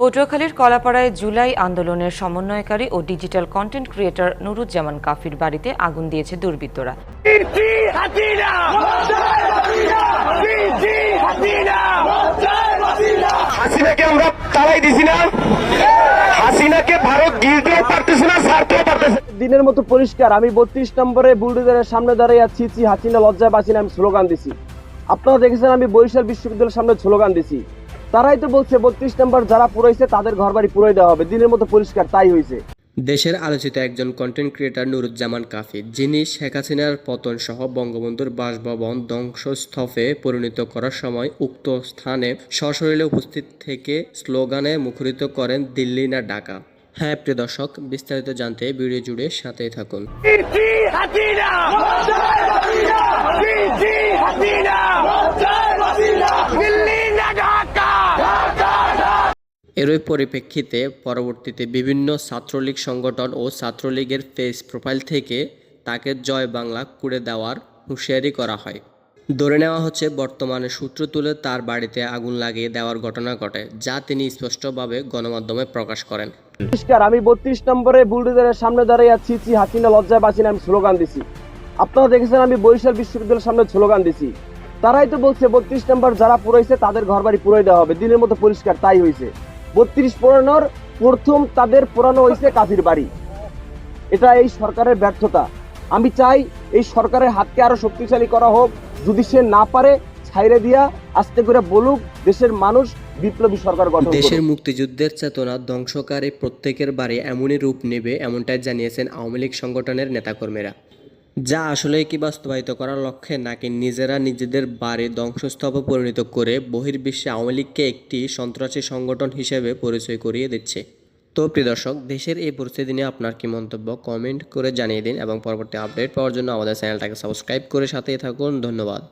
পটুয়াখালীর কলাপাড়ায় জুলাই আন্দোলনের সমন্বয়কারী ও ডিজিটাল কন্টেন্ট ক্রিয়েটর নুরুজ্জামান কাফির বাড়িতে আগুন দিয়েছে দুর্বৃত্তরা। হাসিনাকে আমরা তাড়াই দিছি না। হাসিনাকে ভারত গিলতেও পারতেছে না ছাড়তেও পারতেছে দিনের মতো পরিষ্কার আমি বত্রিশ নম্বরে বুলডোজারের সামনে দাঁড়িয়ে আছি চি হাসিনা লজ্জায় বাঁচিনা আমি স্লোগান দিছি। আপনারা দেখেছেন আমি বরিশাল বিশ্ববিদ্যালয়ের সামনে স্লোগান দিছি। তারাই তো বলছে বত্রিশ নম্বর যারা পুরাইছে তাদের ঘর বাড়ি পুরাই দেওয়া হবে। দিনের মতো পরিষ্কার তাই হয়েছে। দেশের আলোচিত একজন কন্টেন্ট ক্রিয়েটার নুরুজ্জামান কাফি যিনি শেখ হাসিনার পতন সহ বঙ্গবন্ধুর বাসভবন ধ্বংসস্তূপে পরিণত করার সময় উক্ত স্থানে সশরীরে উপস্থিত থেকে স্লোগানে মুখরিত করেন দিল্লি না ঢাকা। হ্যাঁ প্রিয় দর্শক বিস্তারিত জানতে ভিডিও জুড়ে সাথেই থাকুন পিসি হাসিনা পিসি হাসিনা দিল্লি না ঢাকা এরই পরিপ্রেক্ষিতে পরবর্তীতে বিভিন্ন ছাত্রলীগ সংগঠন ও ছাত্রলীগের ফেস প্রোফাইল থেকে তাকে জয় বাংলা করে দেওয়ার হুঁশিয়ারি করা হয়। ধরে নেওয়া হচ্ছে, বর্তমানে সূত্র তুলে তার বাড়িতে আগুন লাগিয়ে দেওয়ার ঘটনা ঘটে, যা তিনি স্পষ্টভাবে গণমাধ্যমে প্রকাশ করেন। পরিষ্কার আমি বত্রিশ নম্বরে বুলডোজারের সামনে দাঁড়িয়ে আছি চি হাসিনা লজ্জায় বাঁচিনা আমি স্লোগান দিছি। আপনারা দেখেছেন, আমি বরিশাল বিশ্ববিদ্যালয়ের সামনে স্লোগান দিছি। তারাই তো বলছে, বত্রিশ নম্বর যারা পুরাইছে, তাদের ঘর বাড়ি পুরাই দেওয়া হবে, দিনের মতো পরিষ্কার, তাই হয়েছে বত্রিশ পুরানোর প্রথম তাদের পুরানো হয়েছে কাফির বাড়ি। এটা এই সরকারের ব্যর্থতা। আমি চাই এই সরকারের হাতকে আরও শক্তিশালী করা হোক। যদি সে না পারে ছাইরে দিয়া আস্তে করে বলুক, দেশের মানুষ বিপ্লবী সরকার গঠন দেশের মুক্তিযুদ্ধের চেতনা ধ্বংসকারী প্রত্যেকের বাড়ি এমনই রূপ নেবে, এমনটাই জানিয়েছেন আওয়ামী লীগ সংগঠনের নেতাকর্মীরা। যা আসলে কি বাস্তবায়িত করার লক্ষ্যে, নাকি নিজেরা নিজেদের বাড়ি ধ্বংসস্তূপে পরিণত করে বহির্বিশ্বে আওয়ামী লীগকে একটি সন্ত্রাসী সংগঠন হিসেবে পরিচয় করিয়ে দিচ্ছে? তো প্রিয় দর্শক, দেশের এই পরিস্থিতি নিয়ে আপনার কি মন্তব্য? কমেন্ট করে জানিয়ে দিন এবং পরবর্তী আপডেট পাওয়ার জন্য আমাদের চ্যানেলটাকে সাবস্ক্রাইব করে সাথেই থাকুন। ধন্যবাদ।